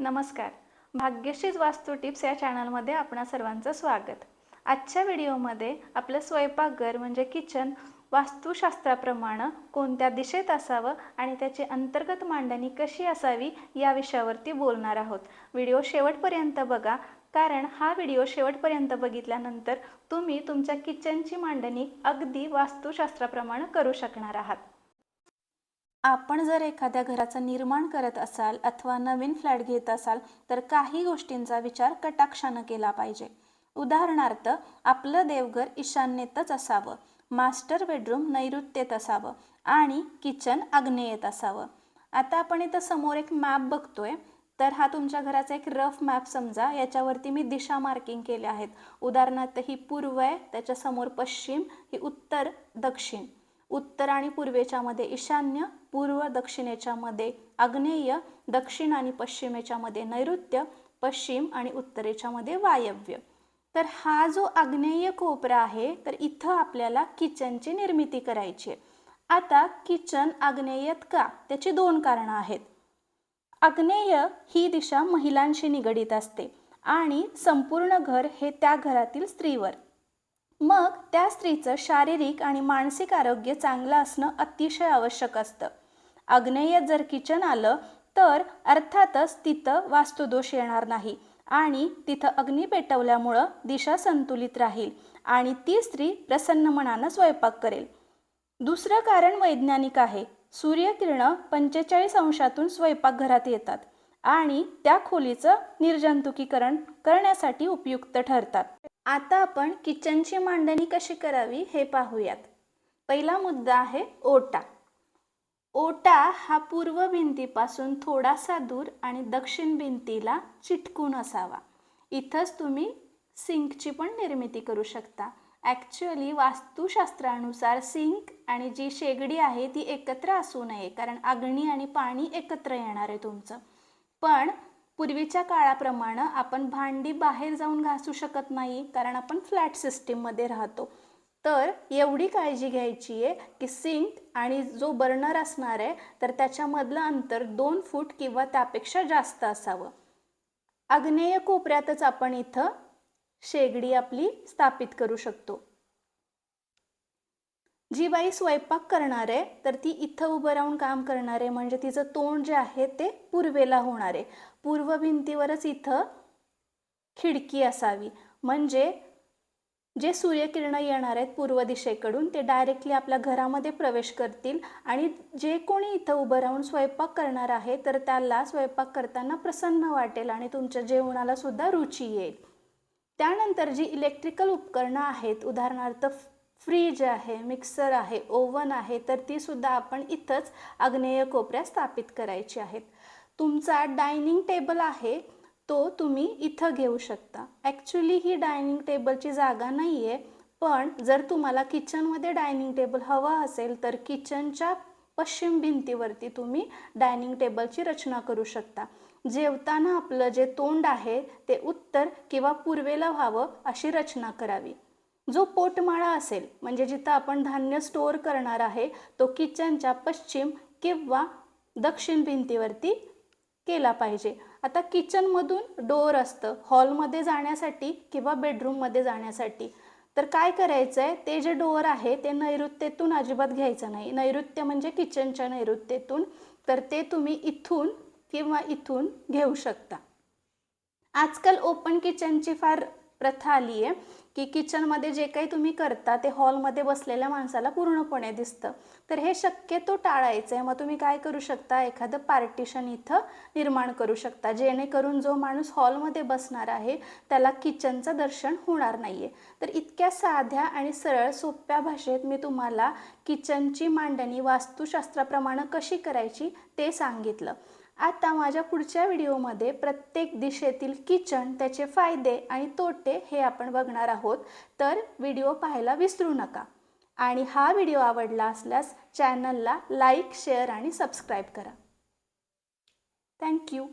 नमस्कार. भाग्यशीच वास्तू टिप्स या चॅनलमध्ये आपणा सर्वांचं स्वागत. आजच्या व्हिडिओमध्ये आपलं स्वयंपाकघर म्हणजे किचन वास्तुशास्त्राप्रमाणे कोणत्या दिशेत असावं आणि त्याची अंतर्गत मांडणी कशी असावी या विषयावरती बोलणार आहोत. व्हिडिओ शेवटपर्यंत बघा कारण हा व्हिडिओ शेवटपर्यंत बघितल्यानंतर तुम्ही तुमच्या किचनची मांडणी अगदी वास्तुशास्त्राप्रमाणे करू शकणार आहात. आपण जर एखाद्या घराचं निर्माण करत असाल अथवा नवीन फ्लॅट घेत असाल तर काही गोष्टींचा विचार कटाक्षानं केला पाहिजे. उदाहरणार्थ आपलं देवघर ईशान्येतच असावं मास्टर बेडरूम नैऋत्येत असावं आणि किचन आग्नेयेत असावं. आता आपण इथं समोर एक मॅप बघतोय तर हा तुमच्या घराचा एक रफ मॅप समजा याच्यावरती मी दिशा मार्किंग केले आहेत. उदाहरणार्थ ही पूर्व आहे त्याच्यासमोर पश्चिम ही उत्तर दक्षिण. उत्तर आणि पूर्वेच्या मध्ये ईशान्य पूर्व दक्षिणेच्या मध्ये आग्नेय दक्षिण आणि पश्चिमेच्या मध्ये नैऋत्य पश्चिम आणि उत्तरेच्या मध्ये वायव्य. तर हा जो आग्नेय कोपरा आहे तर इथं आपल्याला किचनची निर्मिती करायची आहे. आता किचन आग्नेयत का? त्याची दोन कारणं आहेत. आग्नेय ही दिशा महिलांशी निगडीत असते आणि संपूर्ण घर हे त्या घरातील स्त्रीवर. मग त्या स्त्रीचं शारीरिक आणि मानसिक आरोग्य चांगलं असणं अतिशय आवश्यक असतं. अग्नेय जर किचन आलं तर अर्थातच तिथं वास्तुदोष येणार नाही आणि तिथं अग्नी पेटवल्यामुळं दिशा संतुलित राहील आणि ती स्त्री प्रसन्न मनानं स्वयंपाक करेल. दुसरं कारण वैज्ञानिक आहे सूर्यकिरणं पंचेचाळीस अंशातून स्वयंपाकघरात येतात आणि त्या खोलीचं निर्जंतुकीकरण करण्यासाठी उपयुक्त ठरतात. आता आपण किचनची मांडणी कशी करावी हे पाहूयात. पहिला मुद्दा आहे ओटा. ओटा हा पूर्व भिंतीपासून थोडासा दूर आणि दक्षिण भिंतीला चिटकून असावा. इथंच तुम्ही सिंकची पण निर्मिती करू शकता. ॲक्च्युअली वास्तुशास्त्रानुसार सिंक आणि जी शेगडी आहे ती एकत्र असू नये कारण अग्नी आणि पाणी एकत्र येणार आहे तुमचं. पण पूर्वीच्या काळाप्रमाणे आपण भांडी बाहेर जाऊन घासू शकत नाही कारण आपण फ्लॅट सिस्टीममध्ये राहतो. तर एवढी काळजी घ्यायची आहे की सिंक आणि जो बर्नर असणार आहे तर त्याच्यामधलं अंतर दोन फूट किंवा त्यापेक्षा जास्त असावं. आग्नेय कोपऱ्यातच आपण इथं शेगडी आपली स्थापित करू शकतो. जी बाई स्वयंपाक करणार आहे तर ती इथं उभं राहून काम करणार आहे म्हणजे तिचं तोंड जे आहे ते पूर्वेला होणार आहे. पूर्व भिंतीवरच इथं खिडकी असावी. म्हणजे जे सूर्यकिरणं येणार आहेत पूर्व दिशेकडून ते डायरेक्टली आपल्या घरामध्ये प्रवेश करतील. आणि जे कोणी इथं उभं राहून स्वयंपाक करणार आहे तर त्याला स्वयंपाक करताना प्रसन्न वाटेल आणि तुमच्या जेवणाला सुद्धा रुची येईल. त्यानंतर जी इलेक्ट्रिकल उपकरणं आहेत उदाहरणार्थ फ्रीज आहे मिक्सर आहे ओव्हन आहे तर ती सुद्धा आपण इथंच आग्नेय कोपऱ्या स्थापित करायची आहेत. तुमचा डायनिंग टेबल आहे तो तुम्ही इथं घेऊ शकता. ॲक्च्युली ही डायनिंग टेबलची जागा नाही आहे पण जर तुम्हाला किचनमध्ये डायनिंग टेबल हवा असेल तर किचनच्या पश्चिम भिंतीवरती तुम्ही डायनिंग टेबलची रचना करू शकता. जेवताना आपलं जे तोंड आहे ते उत्तर किंवा पूर्वेला व्हावं अशी रचना करावी. जो पोटमाळा असेल म्हणजे जिथं आपण धान्य स्टोअर करणार आहे तो किचनच्या पश्चिम किंवा दक्षिण भिंतीवरती केला पाहिजे. आता किचनमधून डोअर असतं हॉलमध्ये जाण्यासाठी किंवा बेडरूममध्ये जाण्यासाठी. तर काय करायचं आहे ते जे डोअर आहे ते नैऋत्येतून अजिबात घ्यायचं नाही. नैऋत्य म्हणजे किचनच्या नैऋत्येतून तर ते तुम्ही इथून किंवा इथून घेऊ शकता. आजकाल ओपन किचनची फार प्रथा आली आहे की किचनमध्ये जे काही तुम्ही करता ते हॉलमध्ये बसलेल्या माणसाला पूर्णपणे दिसतं. तर हे शक्यतो टाळायचं आहे. मग तुम्ही काय करू शकता? एखादं पार्टिशन इथं निर्माण करू शकता. जेणेकरून जो माणूस हॉलमध्ये बसणार आहे त्याला किचनचं दर्शन होणार नाही आहे तर इतक्या साध्या आणि सरळ सोप्या भाषेत मी तुम्हाला किचनची मांडणी वास्तुशास्त्राप्रमाणे कशी करायची ते सांगितलं. आता माझ्या पुढच्या व्हिडिओमध्ये प्रत्येक दिशेतील किचन त्याचे फायदे आणि तोटे हे आपण बघणार आहोत. तर व्हिडिओ पाहायला विसरू नका. आणि हा व्हिडिओ आवडला असल्यास चॅनलला लाईक शेअर आणि सबस्क्राईब करा. Thank you